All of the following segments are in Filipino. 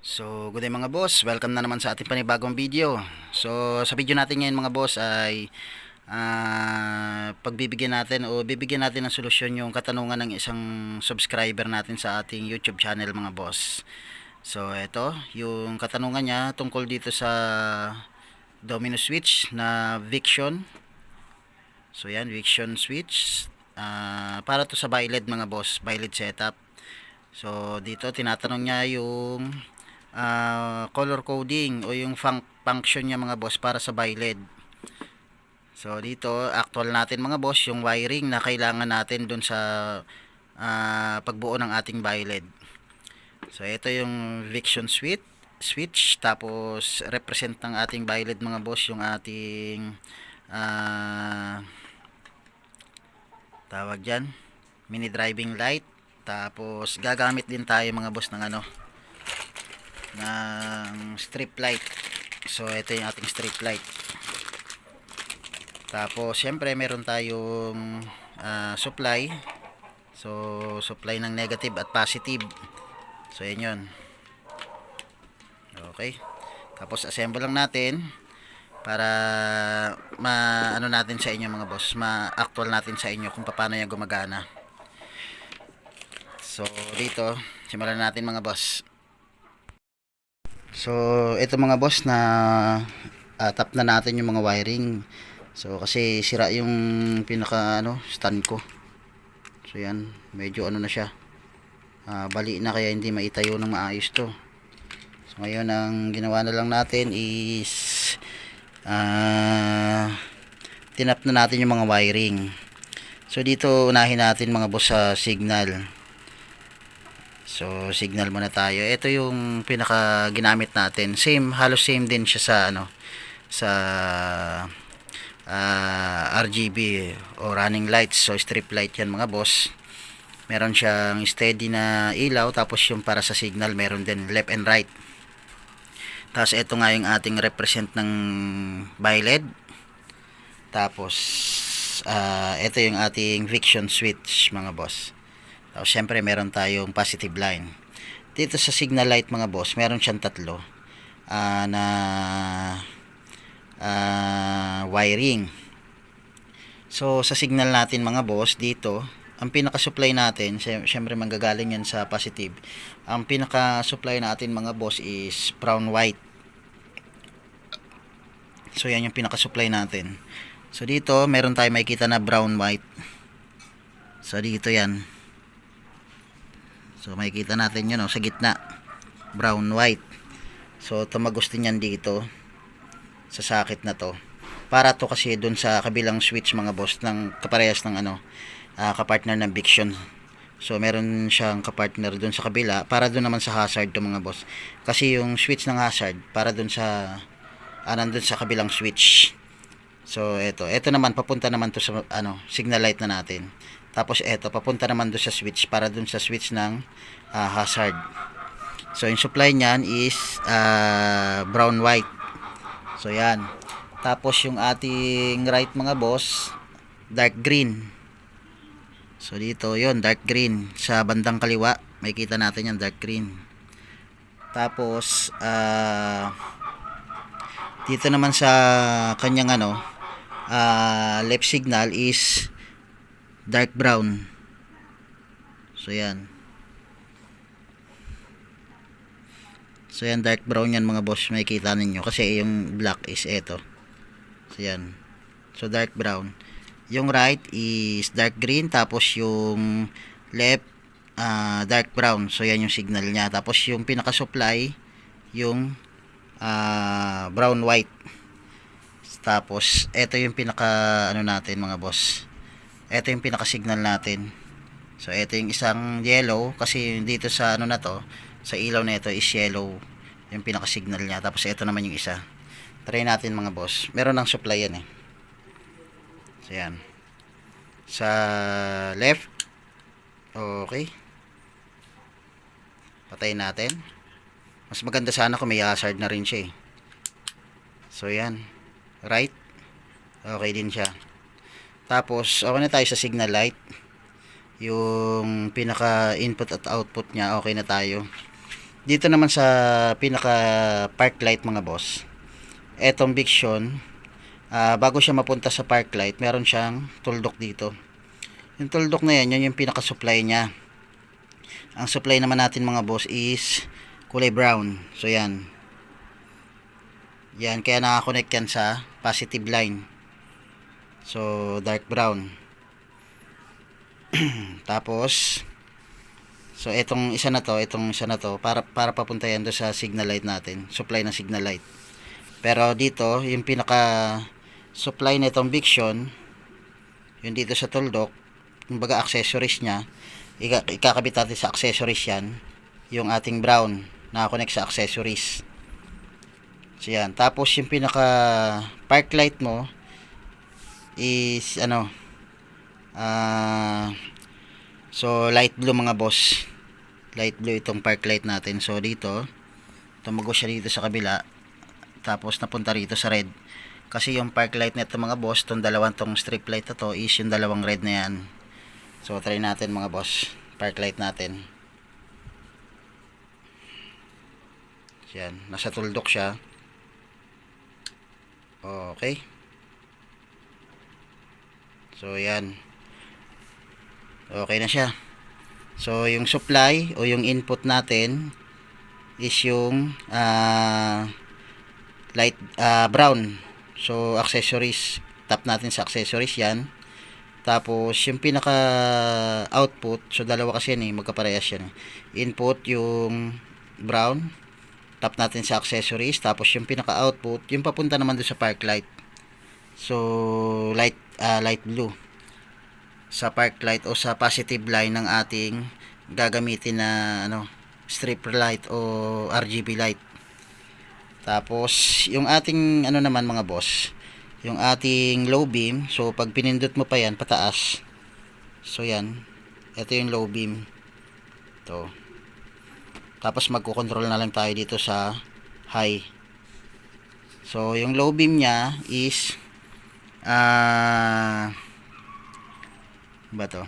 So, good day mga boss. Welcome na naman sa ating panibagong video. So, sa video natin ngayon mga boss ay ah, pagbibigyan natin o bibigyan natin ng solusyon yung katanungan ng isang subscriber natin sa ating YouTube channel mga boss. So, ito, yung katanungan niya tungkol dito sa domino switch na Viction. So, yan, Viction switch. Ah, para to sa Biled mga boss, Biled setup. So, dito tinatanong niya yung ah, color coding o yung fun- function niya mga boss para sa BiLED. So dito actual natin mga boss yung wiring na kailangan natin dun sa ah, pagbuo ng ating BiLED. So ito yung Viction switch switch tapos represent ng ating BiLED mga boss yung ating ah, tawag dyan mini driving light tapos gagamit din tayo mga boss ng ano ng strip light. So ito yung ating strip light. Tapos syempre meron tayong ah, supply. So supply ng negative at positive. So yan yun. Okay. Tapos assemble lang natin para ma ano natin sa inyo mga boss. Ma actual natin sa inyo kung paano yan gumagana. So dito simulan natin mga boss So, ito mga boss na ah, tap na natin yung mga wiring. So, kasi sira yung pinaka ano, stand ko. So, yan, medyo ano na siya. Ah, bali na kaya hindi maitayo ng maayos to. So, ngayon ang ginawa na lang natin is ah tinap na natin yung mga wiring. So, dito unahin natin mga boss sa signal. So, signal muna tayo. Ito yung pinaka ginamit natin. Same, halos same din siya sa ano sa ah, RGB o running lights. So, strip light yan mga boss. Meron siyang steady na ilaw tapos yung para sa signal meron din left and right. Tapos ito nga yung ating represent ng BiLED. Tapos ah, ito yung ating Viction switch mga boss. Tapos syempre meron tayong positive line. Dito sa signal light mga boss, meron siyang tatlo ah, na ah, wiring. So sa signal natin mga boss dito, ang pinaka-supply natin, sy- syempre manggagaling yan sa positive. Ang pinaka-supply natin mga boss is brown white. So yan yung pinaka-supply natin. So dito meron tayong makikita na brown white. So dito yan. So makikita natin yun oh, sa gitna. Brown white. So tumagustin yan dito sa sakit na to. Para to kasi dun sa kabilang switch mga boss ng kaparehas ng ano, ah, kapartner ng Viction. So meron siyang kapartner dun sa kabila para dun naman sa hazard to mga boss. Kasi yung switch ng hazard para dun sa ah, nandun sa kabilang switch. So eto, eto naman papunta naman to sa ano, signal light na natin. Tapos eto, papunta naman doon sa switch para doon sa switch ng ah, hazard. So yung supply niyan is ah, brown white. So yan. Tapos yung ating right mga boss, dark green. So dito, yon dark green sa bandang kaliwa. Makikita natin yung dark green. Tapos ah dito naman sa kanyang ano, ah, left signal is dark brown. So yan. So yan dark brown yan mga boss, makikita ninyo kasi yung black is ito. So yan. So dark brown. Yung right is dark green tapos yung left ah, dark brown. So yan yung signal niya. Tapos yung pinaka supply yung ah, brown white. Tapos ito yung pinaka ano natin mga boss ito yung pinaka signal natin. So ito yung isang yellow kasi dito sa ano na to sa ilaw na ito is yellow yung pinaka signal niya. Tapos ito naman yung isa. Try natin mga boss. Meron ng supply yan eh. So yan. Sa left. Okay. Patayin natin. Mas maganda sana kung may hazard na rin siya eh. So yan. Right. Okay din siya tapos, okay na tayo sa signal light. Yung pinaka input at output niya, okay na tayo. Dito naman sa pinaka park light mga boss. Etong Vixion, ah, bago siya mapunta sa park light, meron siyang tuldok dito. Yung tuldok na yan, yun yung pinaka supply niya. Ang supply naman natin mga boss is kulay brown. So yan. Yan, kaya nakakonect yan sa positive line. So, dark brown. Tapos, so itong isa na to, itong isa na to, para, para papunta yan doon sa signal light natin. Supply ng signal light. Pero dito, yung pinaka supply na itong Vixion, yung dito sa tuldok, kumbaga accessories niya, ika- ikakabit natin sa accessories yan, yung ating brown, nakakonect sa accessories. So yan. Tapos yung pinaka park light mo is ano ah so light blue mga boss. Light blue itong park light natin. So dito tumago siya dito sa kabila tapos napunta rito sa red. Kasi yung park light nito mga boss, tong dalawang tong strip light na to is yung dalawang red na yan. So try natin mga boss, park light natin. Yan, nasa tuldok siya. Okay. So, yan. Okay na siya. So, yung supply o yung input natin is yung ah, light ah, brown. So, accessories. Tap natin sa accessories yan. Tapos, yung pinaka output, so dalawa kasi yan eh, magkaparehas yan. eh. Input yung brown, tap natin sa accessories tapos yung pinaka output yung papunta naman doon sa park light so light ah, light blue sa park light o sa positive line ng ating gagamitin na ano strip light o RGB light. Tapos yung ating ano naman mga boss yung ating low beam so pag pinindot mo pa yan pataas. So yan. Ito yung low beam. To tapos magko-control na lang tayo dito sa high. So, yung low beam niya is ah ba to?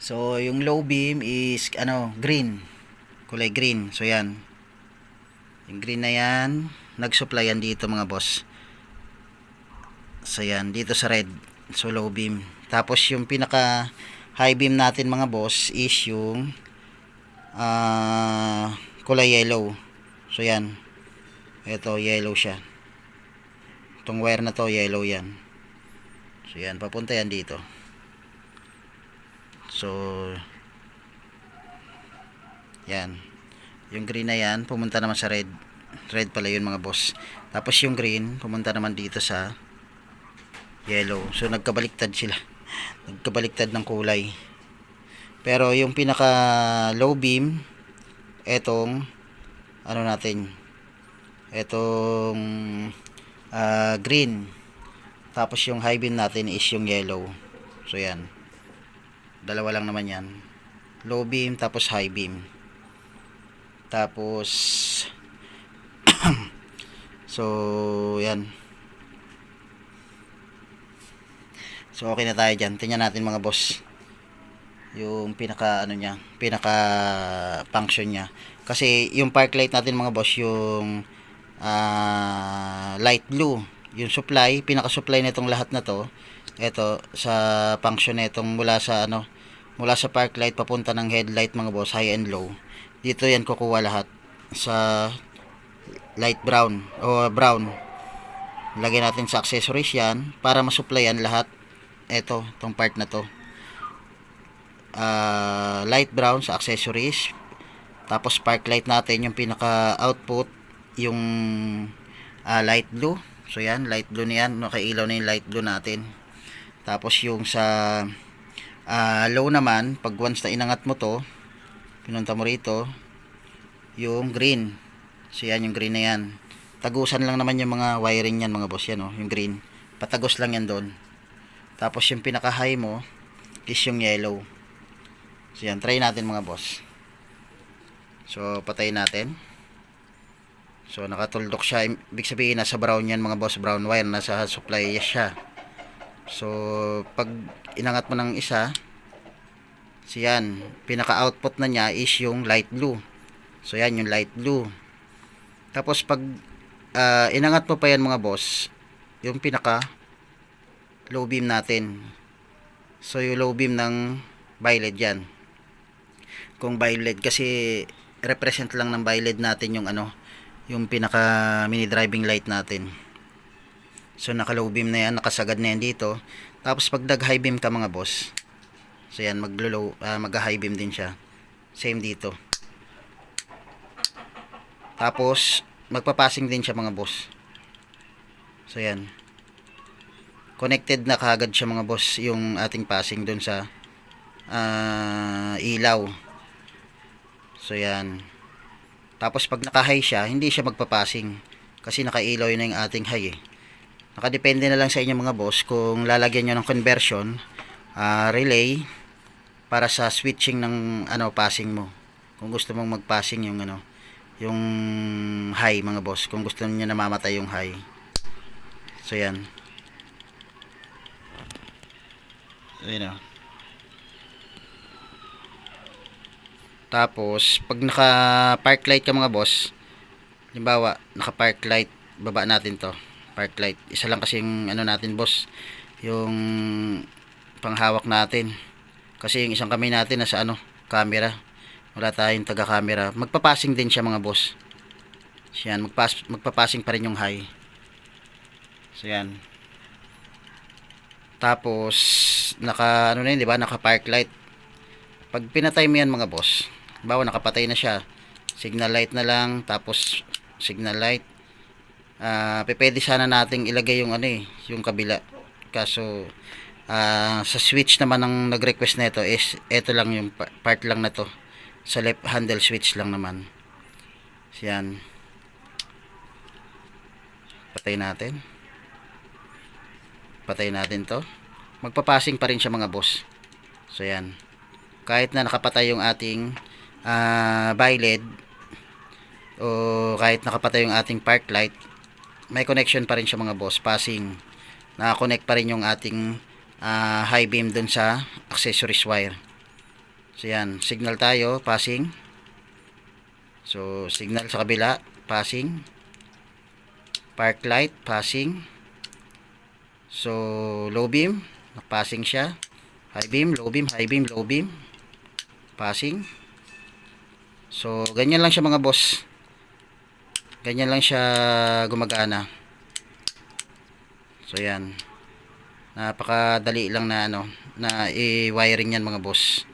So, yung low beam is ano, green. Kulay green. So, yan. Yung green na yan, nag-supply yan dito mga boss. So, yan. Dito sa red. So, low beam. Tapos, yung pinaka high beam natin mga boss is yung ah kulay yellow. So yan. Ito yellow siya. Itong wire na to yellow yan. So yan, papunta yan dito. So yan. Yung green na yan, pumunta naman sa red. Red pala yun mga boss. Tapos yung green, pumunta naman dito sa yellow. So nagkabaliktad sila. Nagkabaliktad ng kulay. Pero yung pinaka low beam, etong ano natin, etong ah, green. Tapos yung high beam natin is yung yellow. So yan. Dalawa lang naman yan. Low beam tapos high beam. Tapos so yan. So okay na tayo dyan. Tingnan natin mga boss yung pinaka ano niya, pinaka function niya. Kasi yung park light natin mga boss, yung ah, light blue, yung supply, pinaka supply nitong lahat na to, ito sa function nitong mula sa ano, mula sa park light papunta ng headlight mga boss, high and low. Dito yan kukuha lahat sa light brown o brown. Lagyan natin sa accessories yan para masupplyan lahat. Ito, tong part na to. Ah, light brown sa accessories. Tapos spark light natin yung pinaka output yung ah, light blue. So yan light blue niyan nakailaw na yung light blue natin. Tapos yung sa ah, low naman pag once na inangat mo to pinunta mo rito yung green. So yan yung green na yan. Tagusan lang naman yung mga wiring yan mga boss yan oh, yung green. Patagos lang yan doon. Tapos yung pinaka high mo is yung yellow. So yan, try natin mga boss. So patayin natin. So nakatuldok siya. Ibig sabihin nasa brown yan mga boss, brown wire nasa supply siya. So pag inangat mo ng isa, siyan, pinaka output na niya is yung light blue. So yan yung light blue. Tapos pag ah, inangat mo pa yan mga boss, yung pinaka low beam natin. So yung low beam ng violet yan. Kung violet kasi represent lang ng violet natin yung ano, yung pinaka mini driving light natin. So naka low beam na yan, nakasagad na yan dito. Tapos pag nag high beam ka mga boss, so yan maglo uh, mag high beam din siya. Same dito. Tapos magpapassing din siya mga boss. So yan. Connected na kagad siya mga boss yung ating passing doon sa ah, ilaw. So yan. Tapos pag naka-high siya, hindi siya magpapassing kasi nakailaw na yung ating high eh. Nakadepende na lang sa inyo mga boss kung lalagyan nyo ng conversion, ah, relay para sa switching ng ano passing mo. Kung gusto mong mag-passing yung ano, yung high mga boss, kung gusto niyo na mamatay yung high. So yan. Ayun oh. Tapos, pag naka park light ka mga boss, halimbawa, naka park light, baba natin to. Park light. Isa lang kasi yung ano natin boss, yung panghawak natin. Kasi yung isang kamay natin nasa ano, camera. Wala tayong taga-camera. Magpapassing din siya mga boss. So yan, magpas magpapassing pa rin yung high. So yan. Tapos, naka, ano na yun, di ba? Naka park light. Pag pinatay mo yan mga boss, bawa nakapatay na siya, signal light na lang, tapos signal light. Uh, pwede sana nating ilagay yung ano eh, yung kabila. Kaso, ah, sa switch naman ang nag-request na ito is, ito lang yung pa- part lang na to. Sa left handle switch lang naman. So, yan. Patay natin. Patay natin to. Magpapassing pa rin siya mga boss. So yan. Kahit na nakapatay yung ating uh, violet o kahit nakapatay yung ating park light, may connection pa rin siya mga boss. Passing. Naka-connect pa rin yung ating uh, high beam dun sa accessories wire. So yan. Signal tayo. Passing. So signal sa kabila. Passing. Park light. Passing. So, low beam, passing siya. High beam, low beam, high beam, low beam. Passing. So, ganyan lang siya mga boss. Ganyan lang siya gumagana. So, yan. Napakadali lang na ano, na i-wiring yan mga boss.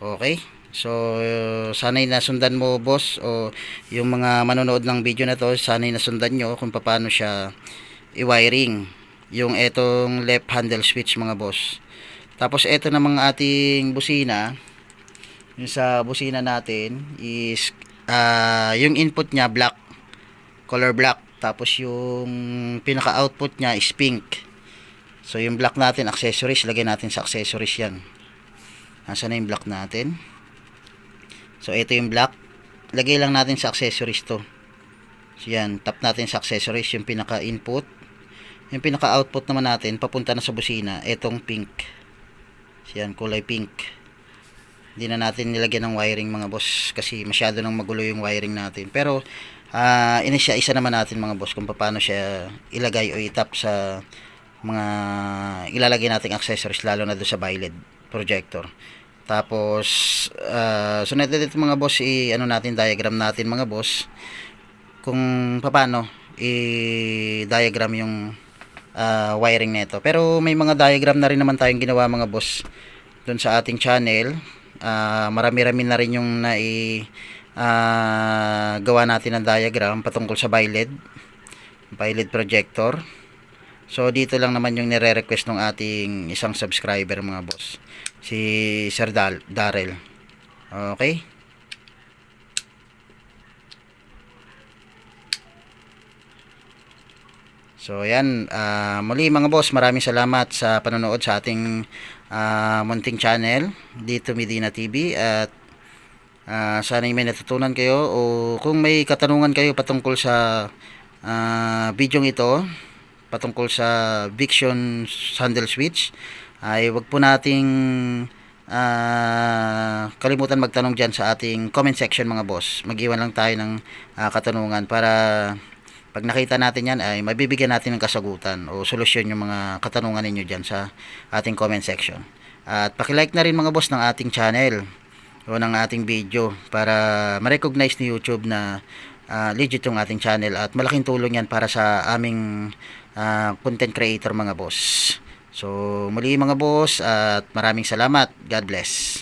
Okay? So, sana'y nasundan mo boss o yung mga manonood ng video na to, sana'y nasundan nyo kung paano siya i-wiring yung etong left handle switch mga boss tapos eto na mga ating busina yung sa busina natin is uh, yung input nya black color black. Tapos yung pinaka output nya is pink. So yung black natin accessories. Lagay natin sa accessories yan. Nasa na yung black natin? So ito yung black. Lagay lang natin sa accessories to. So yan. Tap natin sa accessories yung pinaka input yung pinaka-output naman natin, papunta na sa busina, etong pink. Siyan, kulay pink. Hindi na natin nilagyan ng wiring mga boss kasi masyado nang magulo yung wiring natin. Pero, uh, inisya, isa naman natin mga boss kung paano siya ilagay o itap sa mga ilalagay nating accessories lalo na doon sa violet projector. Tapos, uh, sunod so dito mga boss, i ano natin, diagram natin mga boss kung paano i-diagram yung uh, wiring nito. Pero may mga diagram na rin naman tayong ginawa mga boss doon sa ating channel. Uh, marami-rami na rin yung nai uh, gawa natin ng diagram patungkol sa violet violet projector. So dito lang naman yung nire-request ng ating isang subscriber mga boss. Si Sir Dal Darrell. Okay? So ayan, uh, muli mga boss, maraming salamat sa panonood sa ating uh, munting channel dito Medina TV at uh, sana may natutunan kayo o kung may katanungan kayo patungkol sa uh, video ito patungkol sa Viction handle switch ay wag po nating ah, kalimutan magtanong dyan sa ating comment section mga boss. Mag-iwan lang tayo ng ah, katanungan para pag nakita natin yan ay mabibigyan natin ng kasagutan o solusyon yung mga katanungan ninyo dyan sa ating comment section. At pakilike na rin mga boss ng ating channel o ng ating video para ma-recognize ni YouTube na ah, legit yung ating channel at malaking tulong yan para sa aming ah, content creator mga boss. So muli mga boss at maraming salamat. God bless.